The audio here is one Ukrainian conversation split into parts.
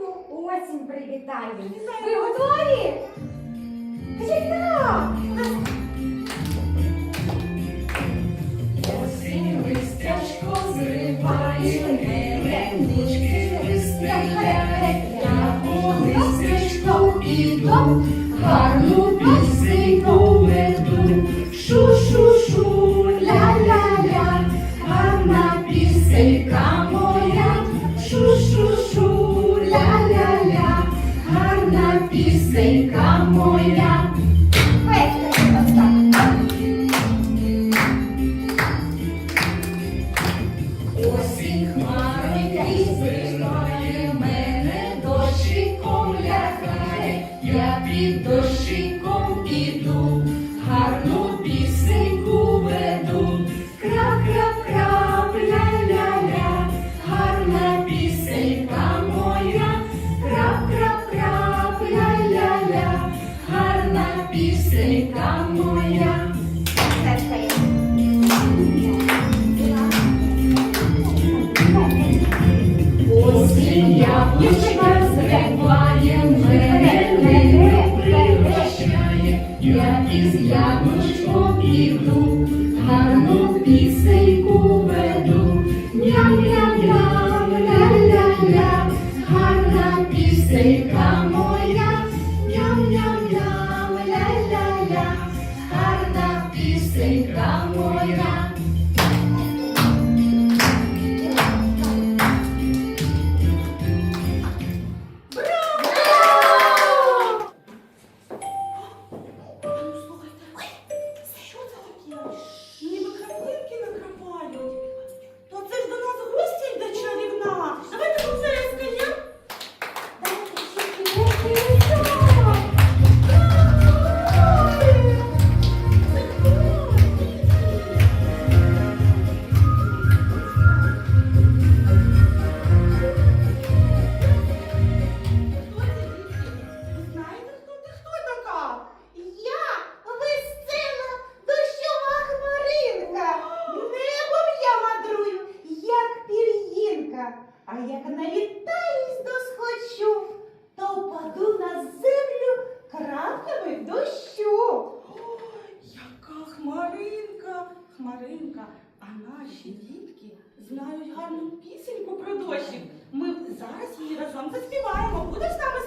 Велику осінь привітаємо. Ви готові? Кажіть так! Осінь листячко зриває, листячко, листячко, я по листячку піду. із яблучком і дух. гарну пісеньку про дощик. Ми зараз її разом заспіваємо. Будеш з нами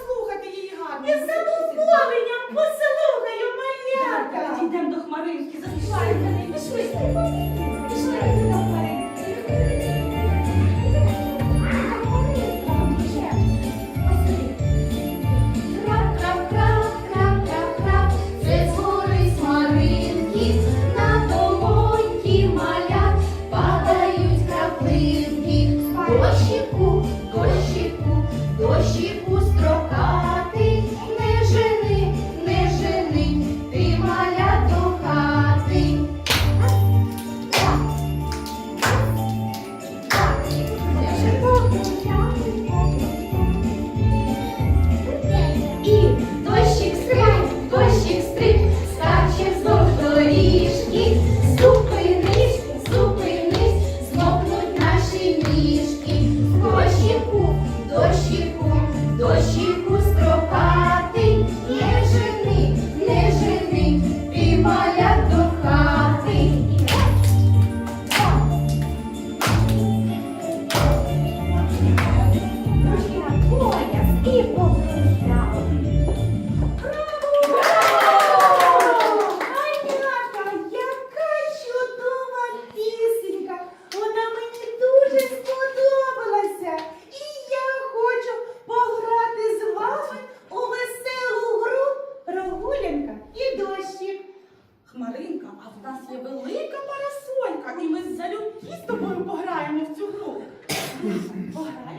Oh,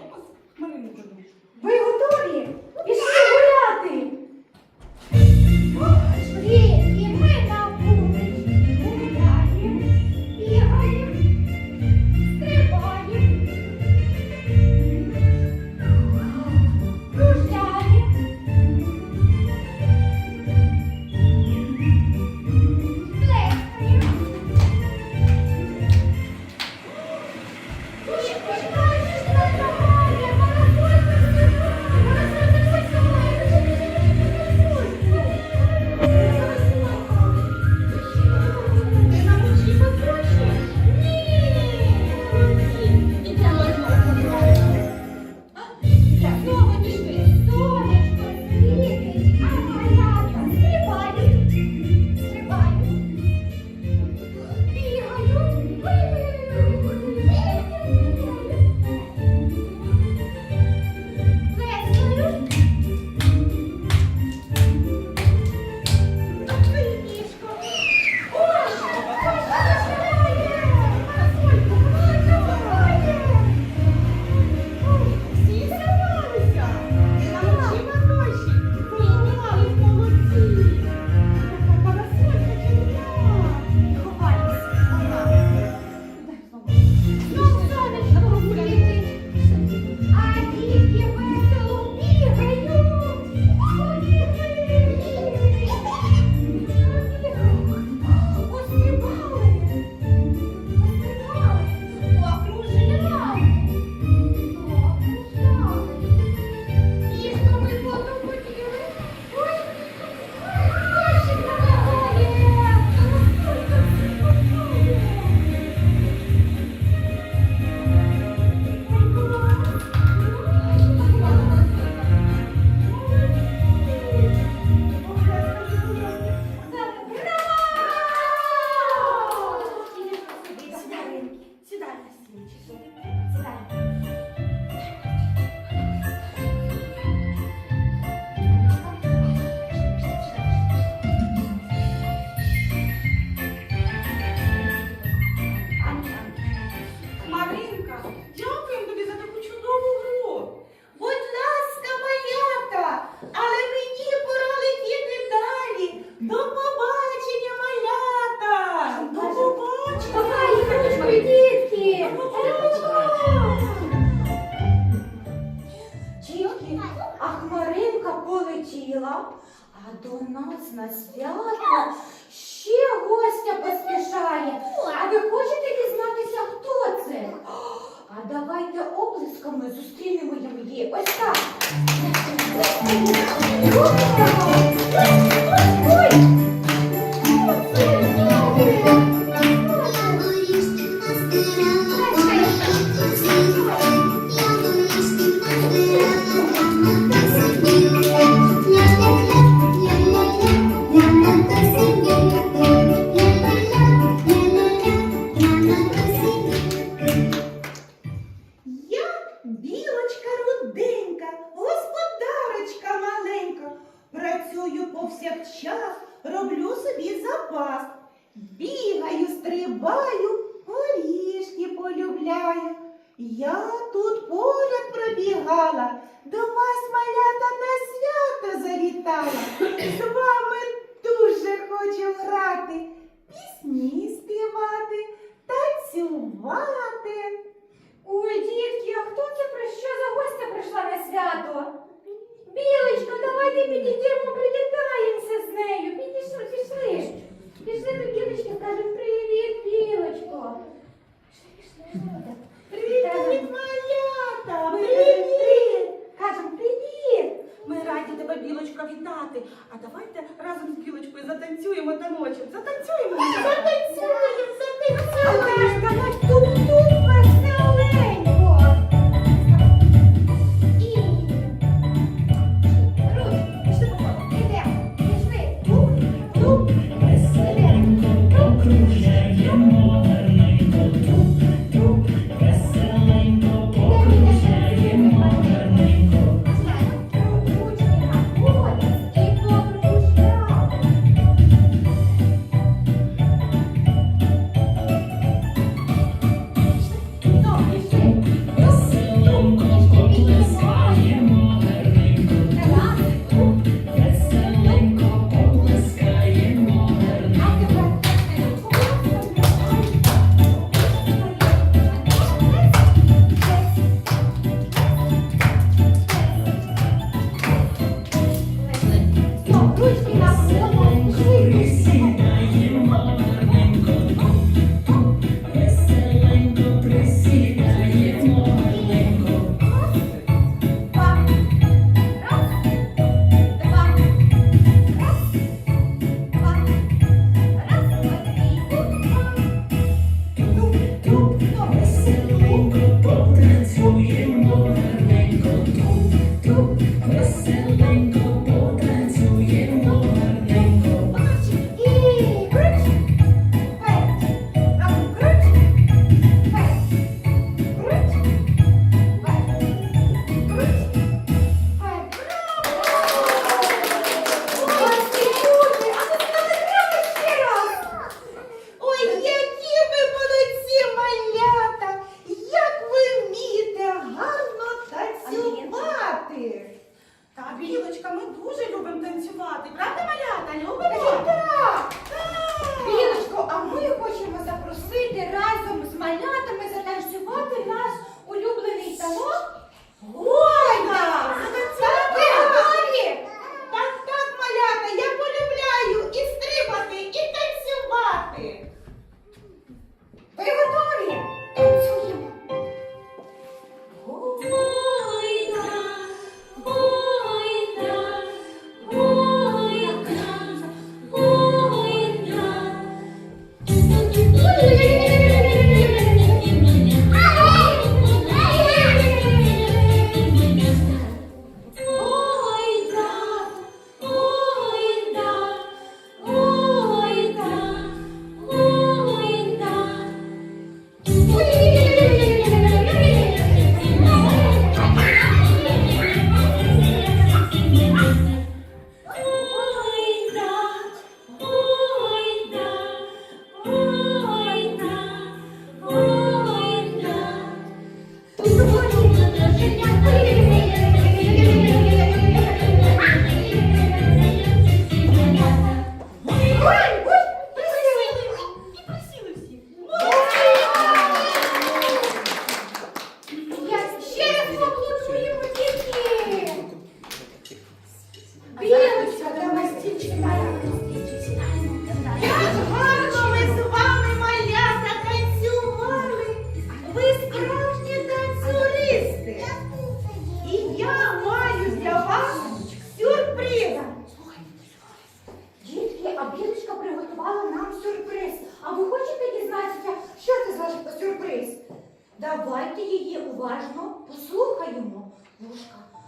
послухаємо.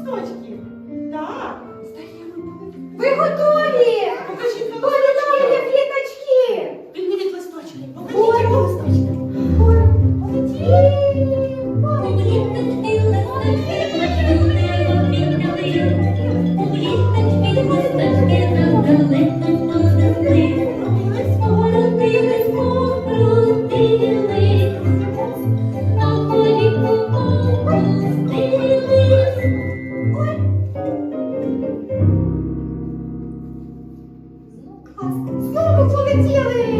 Листочки? Знову полетіли.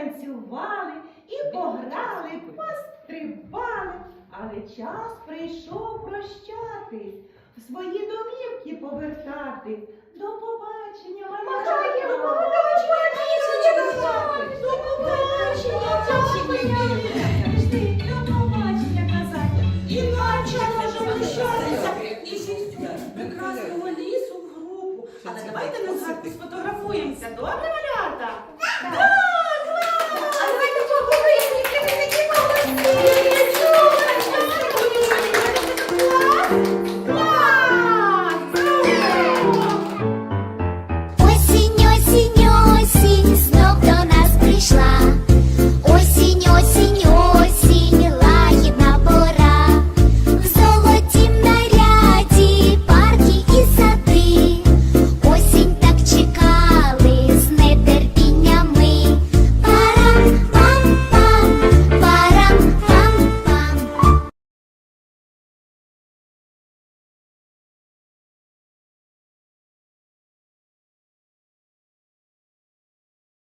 Потанцювали і пограли, пострибали, але час прийшов прощатись, в свої домівки повертатись. До побачення, Махає малята! рукою, До побачення, до побачення казати. Іначе може лишатися. І шістю прекрасного лісу в групу. Але давайте ми згадку сфотографуємося, добре, малята? Так.